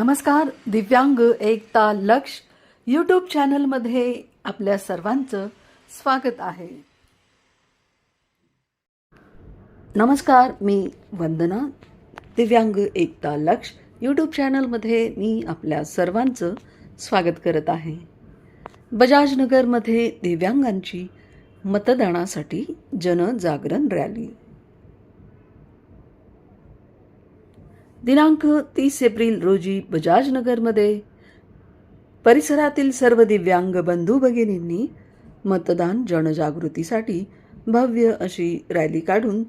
नमस्कार दिव्यांग एकता लक्ष यूट्यूब चॅनलमध्ये आपल्या सर्वांचं स्वागत आहे. नमस्कार मी वंदना दिव्यांग एकता लक्ष यूट्यूब चॅनलमध्ये मी आपल्या सर्वांचं स्वागत करत आहे. बजाजनगरमध्ये दिव्यांगांची मतदानासाठी जनजागरण रॅली. दिनांक तीस एप्रिल रोजी बजाजनगरमध्ये परिसरातील सर्व दिव्यांग बंधू भगिनींनी मतदान जनजागृतीसाठी भव्य अशी रॅली काढून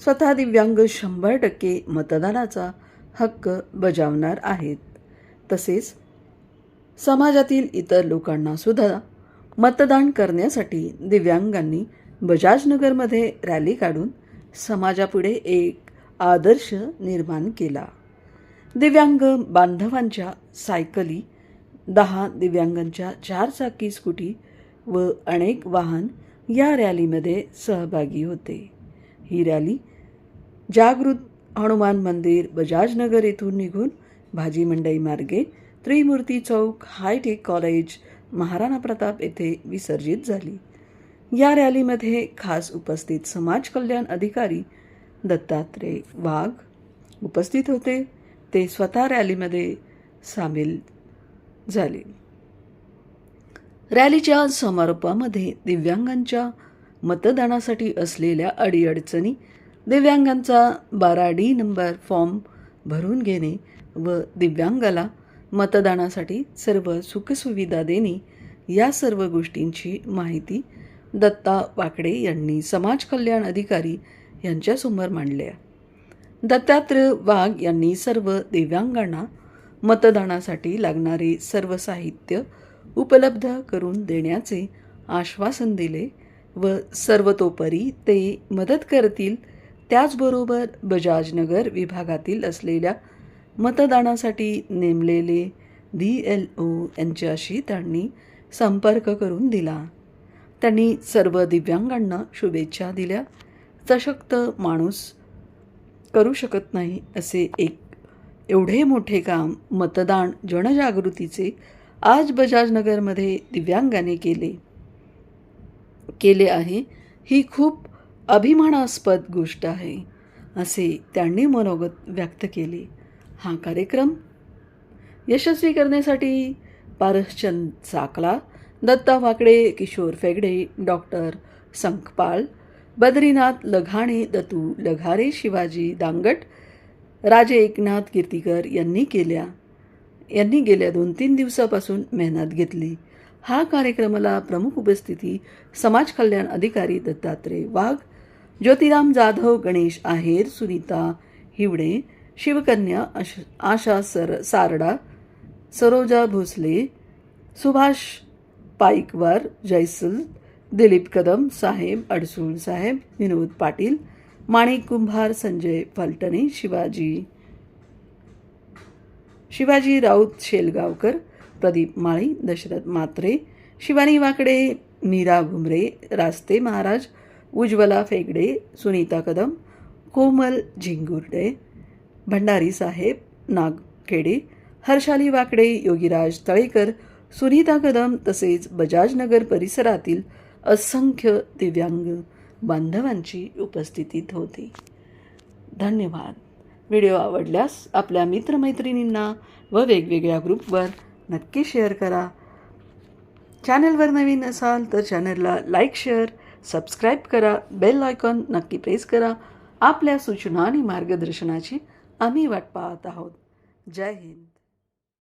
स्वतः दिव्यांग शंभर टक्के मतदानाचा हक्क बजावणार आहेत. तसेच समाजातील इतर लोकांना सुद्धा मतदान करण्यासाठी दिव्यांगांनी बजाजनगरमध्ये रॅली काढून समाजापुढे एक आदर्श निर्माण केला. दिव्यांग बांधवांच्या सायकली दहा दिव्यांगांच्या चारचाकी स्कूटी व अनेक वाहन या रॅलीमध्ये सहभागी होते. ही रॅली जागृत हनुमान मंदिर बजाजनगर येथून निघून भाजी मंडई मार्गे त्रिमूर्ती चौक हायटेक कॉलेज महाराणा प्रताप येथे विसर्जित झाली. या रॅलीमध्ये खास उपस्थित समाज कल्याण अधिकारी दत्तात्रय वाघ उपस्थित होते. ते स्वतः रॅलीमध्ये सामील झाले. रॅलीच्या समारोपामध्ये दिव्यांगांच्या मतदानासाठी असलेल्या अडीअडचणी दिव्यांगांचा बारा डी नंबर फॉर्म भरून घेणे व दिव्यांगाला मतदानासाठी सर्व सुखसुविधा देणे या सर्व गोष्टींची माहिती दत्ता वाकडे यांनी समाज कल्याण अधिकारी यांच्यासमोर मांडल्या दत्तात्रय वाघ यांनी सर्व दिव्यांगांना मतदानासाठी लागणारे सर्व साहित्य उपलब्ध करून देण्याचे आश्वासन दिले व सर्वतोपरी ते मदत करतील. त्याचबरोबर बजाजनगर विभागातील असलेल्या मतदानासाठी नेमलेले डी एल ओ यांच्याशी त्यांनी संपर्क करून दिला. त्यांनी सर्व दिव्यांगांना शुभेच्छा दिल्या. सशक्त माणूस करू शकत नाही असे एक एवढे मोठे काम मतदान जनजागृतीचे आज बजाजनगरमध्ये दिव्यांगाने केले केले आहे ही खूप अभिमानास्पद गोष्ट आहे असे त्यांनी मनोगत व्यक्त केले. हा कार्यक्रम यशस्वी करण्यासाठी पारसचंद साकला दत्ता वाकडे किशोर फेगडे डॉक्टर संखपाल बद्रीनाथ लघाणे दतू लघारे शिवाजी दांगट राजे एकनाथ कीर्तीकर यांनी केल्या यांनी गेल्या दोन तीन दिवसापासून मेहनत घेतली. हा कार्यक्रमाला प्रमुख उपस्थिती समाज कल्याण अधिकारी दत्तात्रय वाघ ज्योतिराम जाधव गणेश आहेर सुनीता हिवडे शिवकन्या अश आशा सर सारडा सरोजा भोसले सुभाष पाईकवार जयसल दिलीप कदम साहेब अडसूळ साहेब विनोद पाटील माणिक कुंभार संजय फलटणे शिवाजी शिवाजी राऊत शेलगावकर प्रदीप माळी दशरथ मात्रे शिवानी वाकडे मीरा घुमरे रास्ते महाराज उज्ज्वला फेगडे सुनीता कदम कोमल झिंगुर्डे भंडारी साहेब नागखेडे हर्षाली वाकडे योगीराज तळेकर सुनीता कदम तसेच बजाजनगर परिसरातील असंख्य दिव्यांग बांधवांची उपस्थितीत होती. धन्यवाद. व्हिडिओ आवडल्यास आपल्या मित्रमैत्रिणींना व वेगवेगळ्या ग्रुपवर नक्की शेअर करा. चॅनलवर नवीन असाल तर चॅनलला लाईक शेअर सबस्क्राईब करा. बेल आयकॉन नक्की प्रेस करा. आपल्या सूचना आणि मार्गदर्शनाची आम्ही वाट पाहत आहोत. जय हिंद.